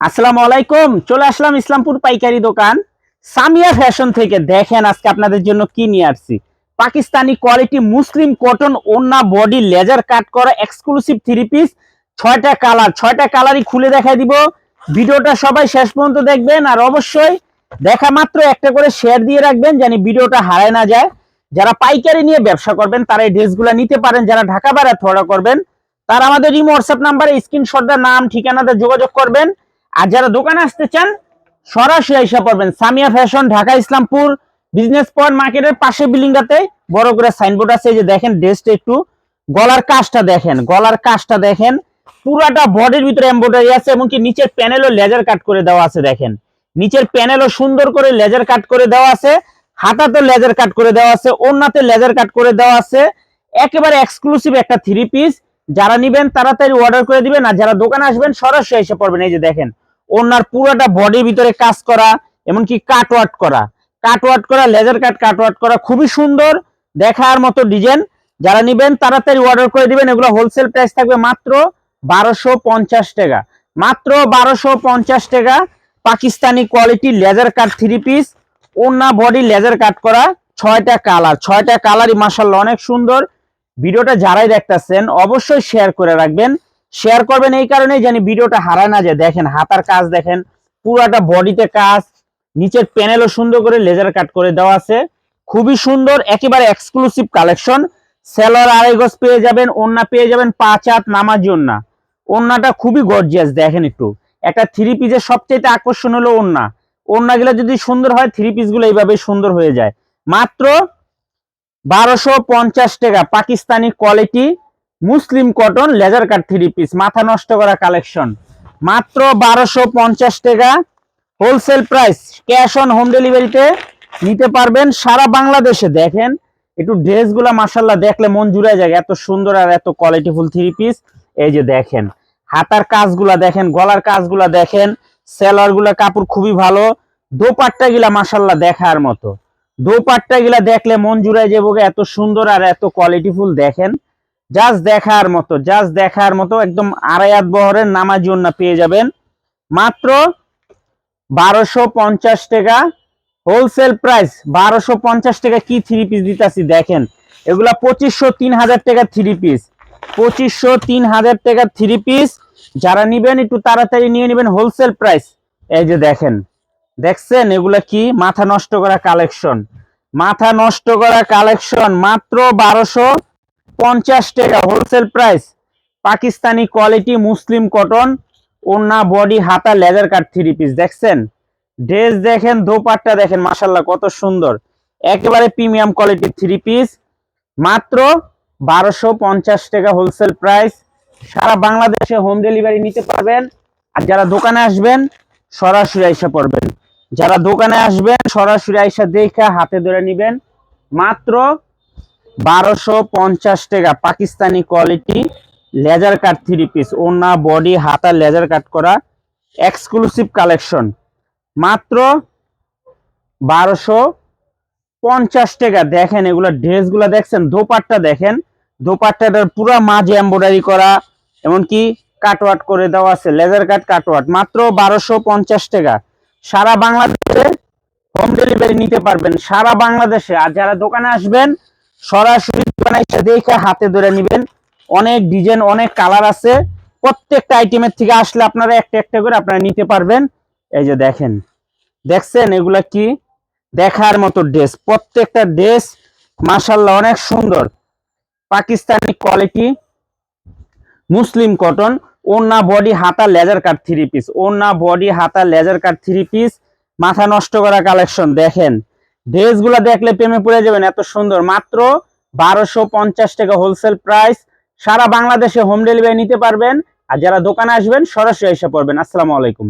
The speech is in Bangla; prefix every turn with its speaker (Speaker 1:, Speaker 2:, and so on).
Speaker 1: আসসালামু আলাইকুম, চলে আসলাম ইসলামপুর পাইকারি দোকান। সামিয়া ফ্যাশন থেকে দেখেন আজকে আপনাদের জন্য কি নিয়ে আসছি। পাকিস্তানি কোয়ালিটি মুসলিম কটন ওন্না বডি লেজার কাট করা এক্সক্লুসিভ থ্রি পিস ছয়টা কালার ছয়টা কালারই খুলে দেখাই দিব। ভিডিওটা সবাই শেষ পর্যন্ত দেখবেন আর অবশ্যই দেখা মাত্র একটা করে শেয়ার দিয়ে রাখবেন যেন ভিডিওটা হারায় না যায়। যারা পাইকারি নিয়ে ব্যবসা করবেন, তারা এই ড্রেসগুলো নিতে পারেন। যারা ঢাকা বাইরে থোড়া করবেন, তারা আমাদের ইমো হোয়াটসঅ্যাপ নাম্বারে স্ক্রিনশটটা নাম, ঠিকানাতে যোগাযোগ করবেন। আর যারা দোকানে আসতে চান, সরাসরি এসে পড়বেন Samia fashion, Dhaka Islampur, business point মার্কেটের পাশে বিল্ডিংটাতে বড় করে সাইনবোর্ড আছে যে দেখেন ড্রেসটা একটু, গলার কাজটা দেখেন, গলার কাজটা দেখেন, পুরাটা বডির ভিতরে এমব্রয়ডারি আছে এবং কি নিচের প্যানেলও লেজার কাট করে দেওয়া আছে, দেখেন। নিচের প্যানেলও সুন্দর করে লেজার কাট করে দেওয়া আছে হাতাতে লেজার কাট করে দেওয়া আছে ওন্নাতে লেজার কাট করে দেওয়া আছে, একেবারে এক্সক্লুসিভ একটা থ্রি পিস যারা নিবেন, তাড়াতাড়ি অর্ডার করে দিবেন, আর যারা দোকানে আসবেন, সরাসরি এসে পড়বেন, এই যে দেখেন। ওনার পুরোটা বডির ভিতরে কাজ করা, এমনকি কাট ওয়াট করা। কাট ওয়াট করা লেজার কাট কাট ওয়াট করা, খুবই সুন্দর দেখার মতো ডিজাইন যারা নিবেন, তাড়াতাড়ি অর্ডার করে দিবেন। এগুলো হোলসেল প্রাইস থাকবে মাত্র বারোশো পঞ্চাশ টাকা। মাত্র বারোশো পঞ্চাশ টাকা Pakistani quality laser cut three piece ওনা বডি লেজার কাট করা, ছয়টা কালার ছয়টা কালারই মাসাল্লাহ অনেক সুন্দর। ভিডিওটা যারাই দেখতেছেন, অবশ্যই শেয়ার করে রাখবেন। শেয়ার করবেন এই কারণে জানি ভিডিওটা হারায় না যায় দেখেন, হাতার কাজ দেখেন, পুরাটা বডিতে কাজ, নিচের প্যানেলও সুন্দর করে লেজার কাট করে দেওয়া আছে। খুবই সুন্দর, একেবারে এক্সক্লুসিভ কালেকশন সেলর আড়াই গজ পেয়ে যাবেন ওন্না পেয়ে যাবেন পাঁচ হাত নামাজ ওন্না ওন্নাটা খুবই গর্জিয়াস দেখেন একটু। একটা থ্রি পিসের সবচেয়ে আকর্ষণ হলো ওন্না ওন্নাগুলো যদি সুন্দর হয় থ্রি পিসগুলো এইভাবে সুন্দর হয়ে যায়। মাত্র বারোশো পঞ্চাশ টাকা, Pakistani quality muslin cotton laser cut three piece মাথা নষ্ট করা কালেকশন মাত্র বারোশো পঞ্চাশ টাকা। Wholesale price cash on home ডেলিভারিতে নিতে পারবেন সারা বাংলাদেশে। দেখেন, একটু ড্রেসগুলো মাসাল্লাহ দেখলে মন জুড়ে যায়, এত সুন্দর আর এত কোয়ালিটিফুল থ্রি পিস এই যে দেখেন, হাতার কাজগুলা দেখেন, গলার কাজগুলা দেখেন সেলারগুলা কাপড় খুবই ভালো। দোপাট্টা গিলা মাসাল্লাহ দেখার মতো। দোপাট্টা গিলা দেখলে মন জুড়ায় যাব এত সুন্দর আর এত কোয়ালিটিফুল দেখেন। জাস্ট দেখার মতো জাস্ট দেখার মতো একদম আড়াইয়াত বহরের নামাজি ওন্না পেয়ে যাবেন। মাত্র বারোশো পঞ্চাশ টাকা। হোলসেল প্রাইস বারোশো পঞ্চাশ টাকা কি থ্রি পিস দিতেছি দেখেন। এগুলা পঁচিশশো তিন হাজার টাকা থ্রি পিস পঁচিশশো তিন হাজার টাকা থ্রি পিস যারা নিবেন একটু তাড়াতাড়ি নিয়ে নেবেন হোলসেল প্রাইস এই যে দেখেন। দেখছেন এগুলা কি? মাথা নষ্ট করা কালেকশন মাথা নষ্ট করা কালেকশন মাত্র বারোশো পঞ্চাশ টাকা wholesale price Pakistani quality muslin cotton ওন্না বডি হাতা লেজার কাট থ্রি পিস দেখছেন? ড্রেস দেখেন, দোপাট্টা দেখেন মাসাল্লাহ কত সুন্দর। একেবারে প্রিমিয়াম কোয়ালিটির থ্রি পিস মাত্র বারোশো পঞ্চাশ টাকা হোলসেল প্রাইস সারা বাংলাদেশে হোম ডেলিভারি নিতে পারবেন। আর যারা দোকানে আসবেন, সরাসরি আইসা পড়বেন। যারা দোকানে আসবেন, সরাসরি আইসা দেখে হাতে ধরে নিবেন। মাত্র বারোশো পঞ্চাশ টাকা Pakistani quality laser cut three piece ওনা বডি হাতা লেজার কাট করা এক্সক্লুসিভ কালেকশন মাত্র বারোশো পঞ্চাশ টাকা। দেখেন এগুলো ড্রেসগুলো দেখছেন? দোপাট্টা দেখেন? দোপাট্টাটার পুরো মাঝে এম্ব্রয়ডারি করা, এমনকি কাটওয়াট করে দেওয়া আছে লেজার কাট কাটওয়াট মাত্র বারোশো পঞ্চাশ টাকা। সারা বাংলাদেশে হোম ডেলিভারি নিতে পারবেন। সারা বাংলাদেশে। আর যারা দোকানে আসবেন সরাসরি দোকানে এসে দেখে হাতে ধরে নেবেন। অনেক ডিজাইন অনেক কালার আছে। প্রত্যেকটা আইটেমের থেকে আসলে আপনারা একটা একটা করে আপনারা নিতে পারবেন। এই যে দেখেন, দেখছেন এগুলা কি? দেখার মতো ড্রেস প্রত্যেকটা ড্রেস মাসাল্লাহ অনেক সুন্দর। পাকিস্তানি কোয়ালিটি মুসলিম কটন ওন্না বডি হাতা লেজার কাট থ্রি পিস ওন্না বডি হাতা লেজার কাট থ্রি পিস মাথা নষ্ট করা কালেকশন দেখেন। ড্রেসগুলো দেখলে প্রেমে পড়ে যাবেন, এত সুন্দর। মাত্র বারোশো পঞ্চাশ টাকা হোলসেল প্রাইস সারা বাংলাদেশে হোম ডেলিভারি নিতে পারবেন। আর যারা দোকানে আসবেন, সরাসরি এসে পড়বেন। আসসালামু আলাইকুম।